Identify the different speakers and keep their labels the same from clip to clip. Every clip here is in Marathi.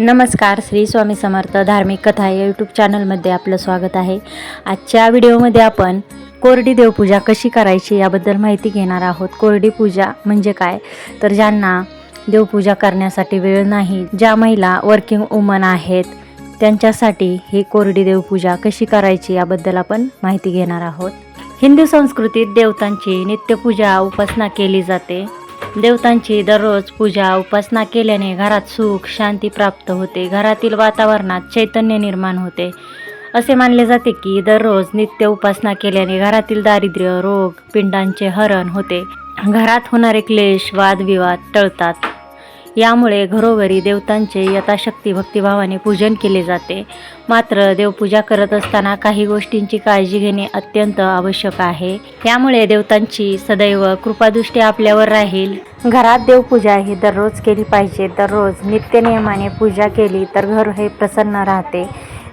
Speaker 1: नमस्कार श्री स्वामी समर्थ धार्मिक कथा या यूट्यूब चॅनलमध्ये आपलं स्वागत आहे. आजच्या व्हिडिओमध्ये आपण कोरडी देवपूजा कशी करायची याबद्दल माहिती घेणार आहोत. कोरडी पूजा म्हणजे काय? तर ज्यांना देवपूजा करण्यासाठी वेळ नाही ज्या महिला वर्किंग वुमन आहेत त्यांच्यासाठी ही कोरडी देवपूजा कशी करायची याबद्दल आपण माहिती घेणार आहोत. हिंदू संस्कृतीत देवतांची नित्यपूजा उपासना केली जाते. देवतांची दररोज पूजा उपासना केल्याने घरात सुख शांती प्राप्त होते. घरातील वातावरणात चैतन्य निर्माण होते. असे मानले जाते की दररोज नित्य उपासना केल्याने घरातील दारिद्र्य रोग पिंडांचे हरण होते. घरात होणारे क्लेश वादविवाद टळतात. यामुळे घरोघरी देवतांचे यथाशक्ती भक्तिभावाने पूजन केले जाते. मात्र देवपूजा करत असताना काही गोष्टींची काळजी घेणे अत्यंत आवश्यक आहे. यामुळे देवतांची सदैव कृपादृष्टी आपल्यावर राहील. घरात देवपूजा ही दररोज केली पाहिजे. दररोज नित्यनियमाने पूजा केली तर घर हे प्रसन्न राहते.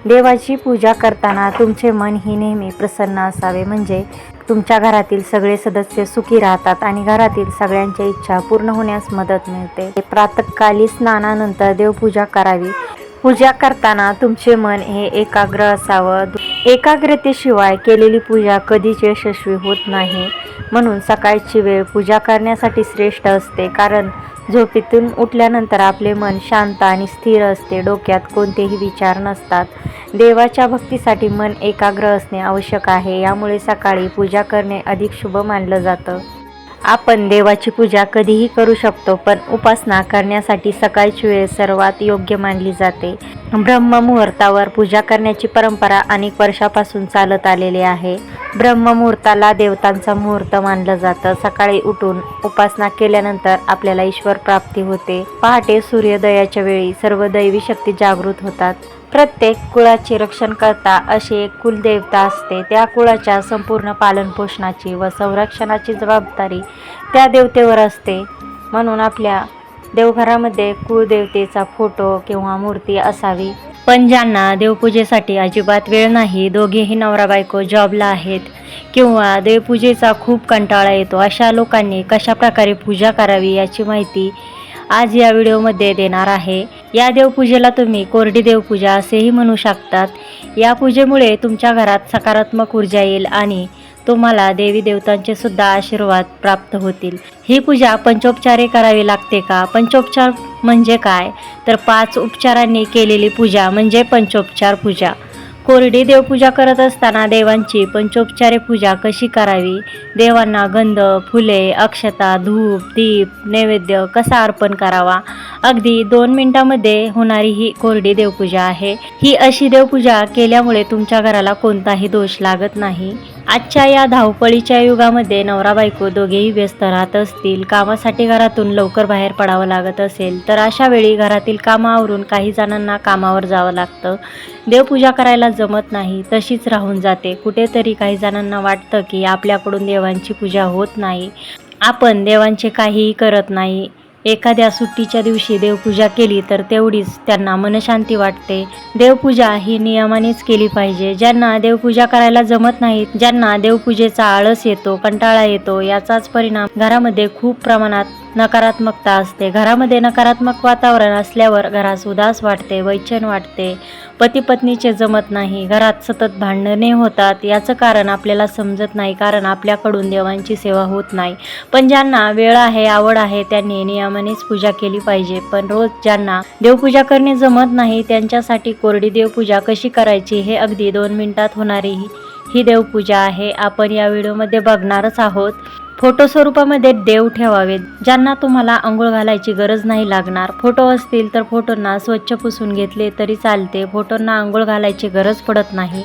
Speaker 1: देवाची पूजा करताना तुमचे मन ही नेहमी प्रसन्न असावे. म्हणजे तुमच्या घरातील सगळे सदस्य सुखी राहतात आणि घरातील सगळ्यांच्या इच्छा पूर्ण होण्यास मदत मिळते. प्रातकाली स्नानानंतर देवपूजा करावी. पूजा करताना तुमचे मन हे एकाग्र असावं. एकाग्रतेशिवाय केलेली पूजा कधीच यशस्वी होत नाही. म्हणून सकाळची वेळ पूजा करण्यासाठी श्रेष्ठ असते. कारण झोपेतून उठल्यानंतर आपले मन शांत आणि स्थिर असते. डोक्यात कोणतेही विचार नसतात. देवाच्या भक्तीसाठी मन एकाग्र असणे आवश्यक आहे. यामुळे सकाळी पूजा करणे अधिक शुभ मानलं जातं. आपण देवाची पूजा कधीही करू शकतो पण उपासना करण्यासाठी सकाळची वेळ सर्वात योग्य मानली जाते. ब्रह्ममुहूर्तावर पूजा करण्याची परंपरा अनेक वर्षापासून चालत आलेली आहे. ब्रह्ममुहूर्ताला देवतांचा मुहूर्त मानलं जातं. सकाळी उठून उपासना केल्यानंतर आपल्याला ईश्वर प्राप्ती होते. पहाटे सूर्योदयाच्या वेळी सर्व दैवी शक्ती जागृत होतात. प्रत्येक कुळाचे रक्षण करता अशी एक कुलदेवता असते. त्या कुळाच्या संपूर्ण पालनपोषणाची व संरक्षणाची जबाबदारी त्या देवतेवर असते. म्हणून आपल्या देवघरामध्ये कुळदेवतेचा फोटो किंवा मूर्ती असावी. पण ज्यांना देवपूजेसाठी अजिबात वेळ नाही दोघेही नवरा बायको जॉबला आहेत किंवा देवपूजेचा खूप कंटाळा येतो अशा लोकांनी कशाप्रकारे पूजा करावी याची माहिती आज या व्हिडिओमध्ये देणार आहे. या देवपूजेला तुम्ही कोरडी देवपूजा असेही म्हणू शकतात. या पूजेमुळे तुमच्या घरात सकारात्मक ऊर्जा येईल आणि तुम्हाला देवी देवतांचे सुद्धा आशीर्वाद प्राप्त होतील. ही पूजा पंचोपचारे करावी लागते का? पंचोपचार म्हणजे काय? तर पाच उपचारांनी केलेली पूजा म्हणजे पंचोपचार पूजा. कोरडी देवपूजा करत असताना देवांची पंचोपचारे पूजा कशी करावी? देवांना गंध फुले अक्षता धूप दीप नैवेद्य कसा अर्पण करावा? अगदी दोन मिनिटांमध्ये होणारी ही कोरडी देवपूजा आहे. ही अशी देवपूजा केल्यामुळे तुमच्या घराला कोणताही दोष लागत नाही. आजच्या या धावपळीच्या युगामध्ये नवरा बायको दोघेही व्यस्त राहत असतील कामासाठी घरातून लवकर बाहेर पडावं लागत असेल तर अशा वेळी घरातील कामावरून काही जणांना कामावर जावं लागतं. देवपूजा करायला जमत नाही तशीच राहून जाते. कुठेतरी काही जणांना वाटतं की आपल्याकडून देवांची पूजा होत नाही. आपण देवांचे काहीही करत नाही. एखाद्या सुट्टीच्या दिवशी देवपूजा केली तर तेवढीच त्यांना मनशांती वाटते. देवपूजा ही नियमानेच केली पाहिजे. ज्यांना देवपूजा करायला जमत नाहीत ज्यांना देवपूजेचा आळस येतो कंटाळा येतो याचाच परिणाम घरामध्ये खूप प्रमाणात नकारात्मकता असते. घरामध्ये नकारात्मक वातावरण असल्यावर घरास उदास वाटते वैचन वाटते. पती पत्नीचे जमत नाही घरात सतत भांडणे होतात. याचं कारण आपल्याला समजत नाही कारण आपल्याकडून देवांची सेवा होत नाही. पण ज्यांना वेळ आहे आवड आहे त्यांनी नियमानेच पूजा केली पाहिजे. पण रोज ज्यांना देवपूजा करणे जमत नाही त्यांच्यासाठी कोरडी देवपूजा कशी करायची हे अगदी दोन मिनिटात होणारी ही ही देवपूजा आहे. आपण या व्हिडिओमध्ये बघणारच आहोत. फोटो स्वरूपामध्ये देव ठेवावेत ज्यांना तुम्हाला आंघोळ घालायची गरज नाही लागणार. फोटो असतील तर फोटोंना स्वच्छ पुसून घेतले तरी चालते फोटोंना आंघोळ घालायची गरज पडत नाही.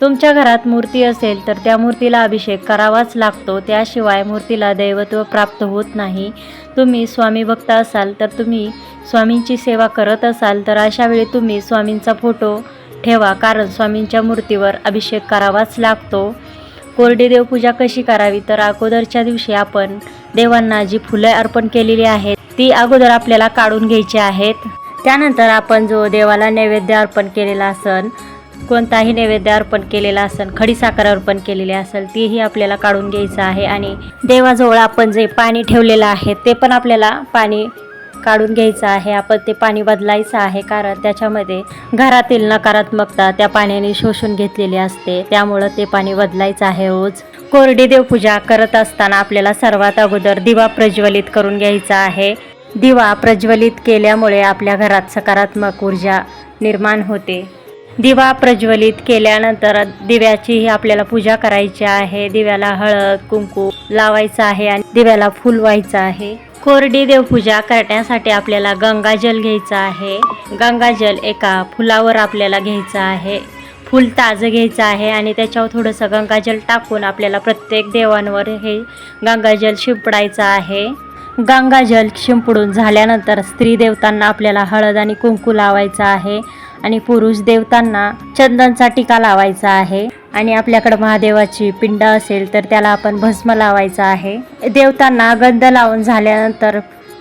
Speaker 1: तुमच्या घरात मूर्ती असेल तर त्या मूर्तीला अभिषेक करावाच लागतो त्याशिवाय मूर्तीला दैवत्व प्राप्त होत नाही. तुम्ही स्वामी भक्त असाल तर तुम्ही स्वामींची सेवा करत असाल तर अशावेळी तुम्ही स्वामींचा फोटो ठेवा कारण स्वामींच्या मूर्तीवर अभिषेक करावाच लागतो. कोरडी देवपूजा कशी करावी? तर अगोदरच्या दिवशी आपण देवांना जी फुलं अर्पण केलेली आहेत ती अगोदर आपल्याला काढून घ्यायची आहेत. त्यानंतर आपण जो देवाला नैवेद्य अर्पण केलेला असन कोणताही नैवेद्य अर्पण केलेला असन खडीसाखर अर्पण केलेली असेल तीही आपल्याला काढून घ्यायचं आहे. आणि देवाजवळ आपण जे पाणी ठेवलेलं आहे ते पण आपल्याला पाणी काढून घ्यायचं आहे. आपण ते पाणी बदलायचं आहे कारण त्याच्यामध्ये घरातील नकारात्मकता त्या पाण्याने शोषून घेतलेली असते. त्यामुळं ते पाणी बदलायचं आहे रोज. कोरडी देवपूजा करत असताना आपल्याला सर्वात अगोदर दिवा प्रज्वलित करून घ्यायचा आहे. दिवा प्रज्वलित केल्यामुळे आपल्या घरात सकारात्मक ऊर्जा निर्माण होते. दिवा प्रज्वलित केल्यानंतर दिव्याचीही आपल्याला पूजा करायची आहे. दिव्याला हळद कुंकू लावायचं आहे आणि दिव्याला फुल व्हायचं आहे. कोरडी देवपूजा करण्यासाठी आपल्याला गंगाजल घ्यायचं आहे. गंगाजल एका फुलावर आपल्याला घ्यायचं आहे. फुल ताजं घ्यायचं आहे आणि त्याच्यावर थोडंसं गंगाजल टाकून आपल्याला प्रत्येक देवांवर हे गंगाजल शिंपडायचं आहे. गंगाजल शिंपडून झाल्यानंतर स्त्री देवतांना आपल्याला हळद आणि कुंकू लावायचं आहे. आणि पुरुष देवतांना चंदनचा टिका लावायचा आहे. आणि आपल्याकडं महादेवाची पिंड असेल तर त्याला आपण भस्म लावायचा आहे. देवतांना गंध लावून झाल्यानंतर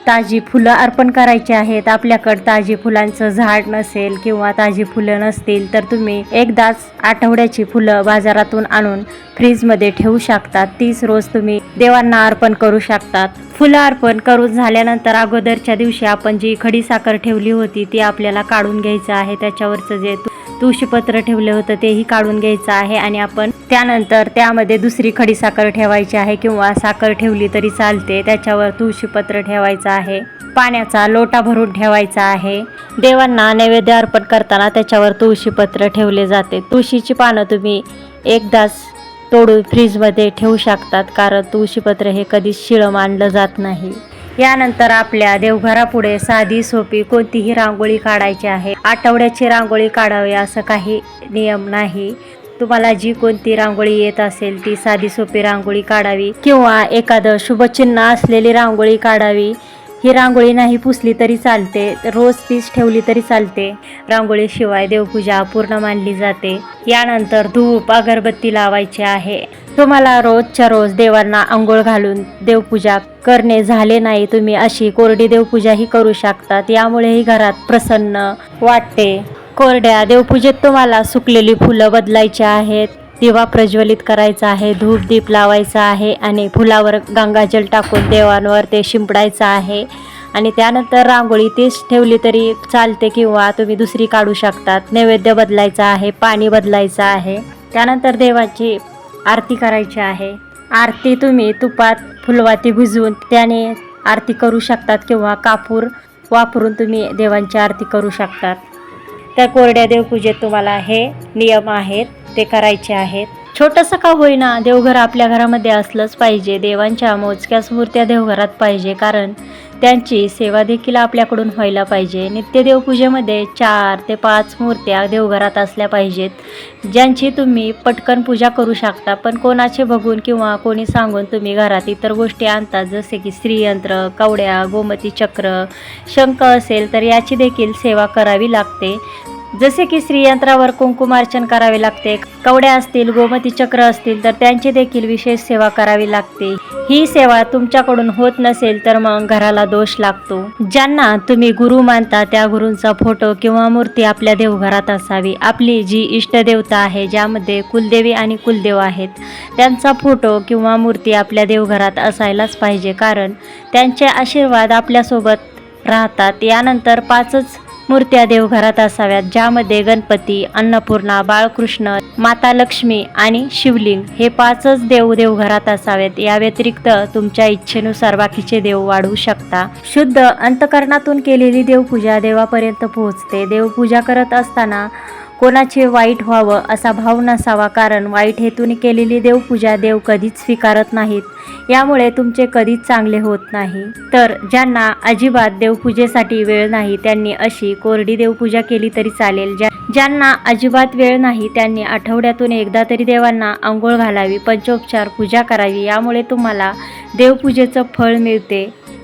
Speaker 1: ताजी फुलं अर्पण करायची आहेत. आपल्याकडं ताजी फुलांचं झाड नसेल किंवा ताजी फुलं नसतील तर तुम्ही एकदाच आठवड्याची फुलं बाजारातून आणून फ्रीजमध्ये ठेवू शकतात. तीच रोज तुम्ही देवांना अर्पण करू शकतात. फुलं अर्पण करून झाल्यानंतर अगोदरच्या दिवशी आपण जी खडी साखर ठेवली होती ती आपल्याला काढून घ्यायचं आहे. त्याच्यावरचं जे तु- तुळशीपत्र ठेवलं होतं तेही काढून घ्यायचं आहे आणि आपण त्यानंतर त्यामध्ये दुसरी खडी साखर ठेवायची आहे किंवा साखर ठेवली तरी चालते त्याच्यावर तुळशीपत्र ठेवायचं आहे पाण्याचा लोटा भरून ठेवायचा आहे. देवांना नैवेद्य अर्पण करताना त्याच्यावर तुळशीपत्र ठेवले जाते. तुळशीची पानं तुम्ही एकदाच तोडून फ्रीजमध्ये ठेवू शकतात कारण तुळशीपत्र हे कधीच शिळं मानलं जात नाही. यानंतर आपल्या देवघरापुढे साधी सोपी कोणतीही रांगोळी काढायची आहे. आठवड्याची रांगोळी काढावी असं काही नियम नाही. तुम्हाला जी कोणती रांगोळी येत असेल ती साधी सोपी रांगोळी काढावी किंवा एखादं शुभचिन्ह असलेली रांगोळी काढावी. ही रांगोळी नाही पुसली तरी चालते रोज तीच ठेवली तरी चालते. रांगोळीशिवाय देवपूजा अपूर्ण मानली जाते. यानंतर धूप अगरबत्ती लावायची आहे. तुम्हाला रोजच्या रोज देवांना आंघोळ घालून देवपूजा करणे झाले नाही तुम्ही अशी कोरडी देवपूजाही करू शकतात. यामुळेही घरात प्रसन्न वाटते. कोरड्या देवपूजेत तुम्हाला सुकलेली फुलं बदलायची आहेत. दिवा प्रज्वलित करायचा आहे धूप दीप लावायचा आहे आणि फुलावर गंगाजल टाकून देवांवर ते शिंपडायचं आहे. आणि त्यानंतर रांगोळी तीच ठेवली तरी चालते किंवा तुम्ही दुसरी काढू शकतात. नैवेद्य बदलायचा आहे पाणी बदलायचं आहे. त्यानंतर देवाची आरती करायची आहे. आरती तुम्ही तुपात फुलवाती भिजवून त्याने आरती करू शकतात किंवा कापूर वापरून तुम्ही देवांची आरती करू शकतात. त्या कोरड्या देवपूजेत तुम्हाला हे नियम आहेत ते करायचे आहेत. छोटंसं का होईना देवघर आपल्या घरामध्ये असलंच पाहिजे देवांच्या मोजक्याच मूर्त्या देवघरात पाहिजे कारण त्यांची सेवा देखील आपल्याकडून व्हायला पाहिजे. नित्य देवपूजेमध्ये चार ते पाच मूर्त्या देवघरात असल्या पाहिजेत ज्यांची तुम्ही पटकन पूजा करू शकता. पण कोणाचे बघून किंवा कोणी सांगून तुम्ही घरात इतर गोष्टी आणतात जसे की स्त्रीयंत्र कवड्या गोमती चक्र शंख असेल तर याची देखील सेवा करावी लागते. जसे की श्रीयंत्रावर कुंकुमार्चन करावे लागते कवड्या असतील गोमती चक्र असतील तर त्यांची देखील विशेष सेवा करावी लागते. ही सेवा तुमच्याकडून होत नसेल तर मग घराला दोष लागतो. ज्यांना तुम्ही गुरु मानता त्या गुरूंचा फोटो किंवा मूर्ती आपल्या देवघरात असावी. आपली जी इष्टदेवता आहे ज्यामध्ये कुलदेवी आणि कुलदेव आहेत त्यांचा फोटो किंवा मूर्ती आपल्या देवघरात असायलाच पाहिजे. कारण त्यांचे आशीर्वाद आपल्यासोबत राहतात. यानंतर पाचच मूर्त्या देवघरात असाव्यात ज्यामध्ये गणपती अन्नपूर्णा बाळकृष्ण माता लक्ष्मी आणि शिवलिंग हे पाचच देव देवघरात असावेत. या व्यतिरिक्त तुमच्या इच्छेनुसार बाकीचे देव वाढवू शकता. शुद्ध अंतकरणातून केलेली देवपूजा देवापर्यंत पोहोचते. देवपूजा करत असताना कोणाचे वाईट व्हावं असा भाव नसावा कारण वाईट हेतूने केलेली देवपूजा देव कधीच स्वीकारत नाहीत. यामुळे तुमचे कधीच चांगले होत नाही. तर ज्यांना अजिबात देवपूजेसाठी वेळ नाही त्यांनी अशी कोरडी देवपूजा केली तरी चालेल. ज्या ज्यांना अजिबात वेळ नाही त्यांनी आठवड्यातून एकदा तरी देवांना आंघोळ घालावी पंचोपचार पूजा करावी. यामुळे तुम्हाला देवपूजेचं फळ मिळते.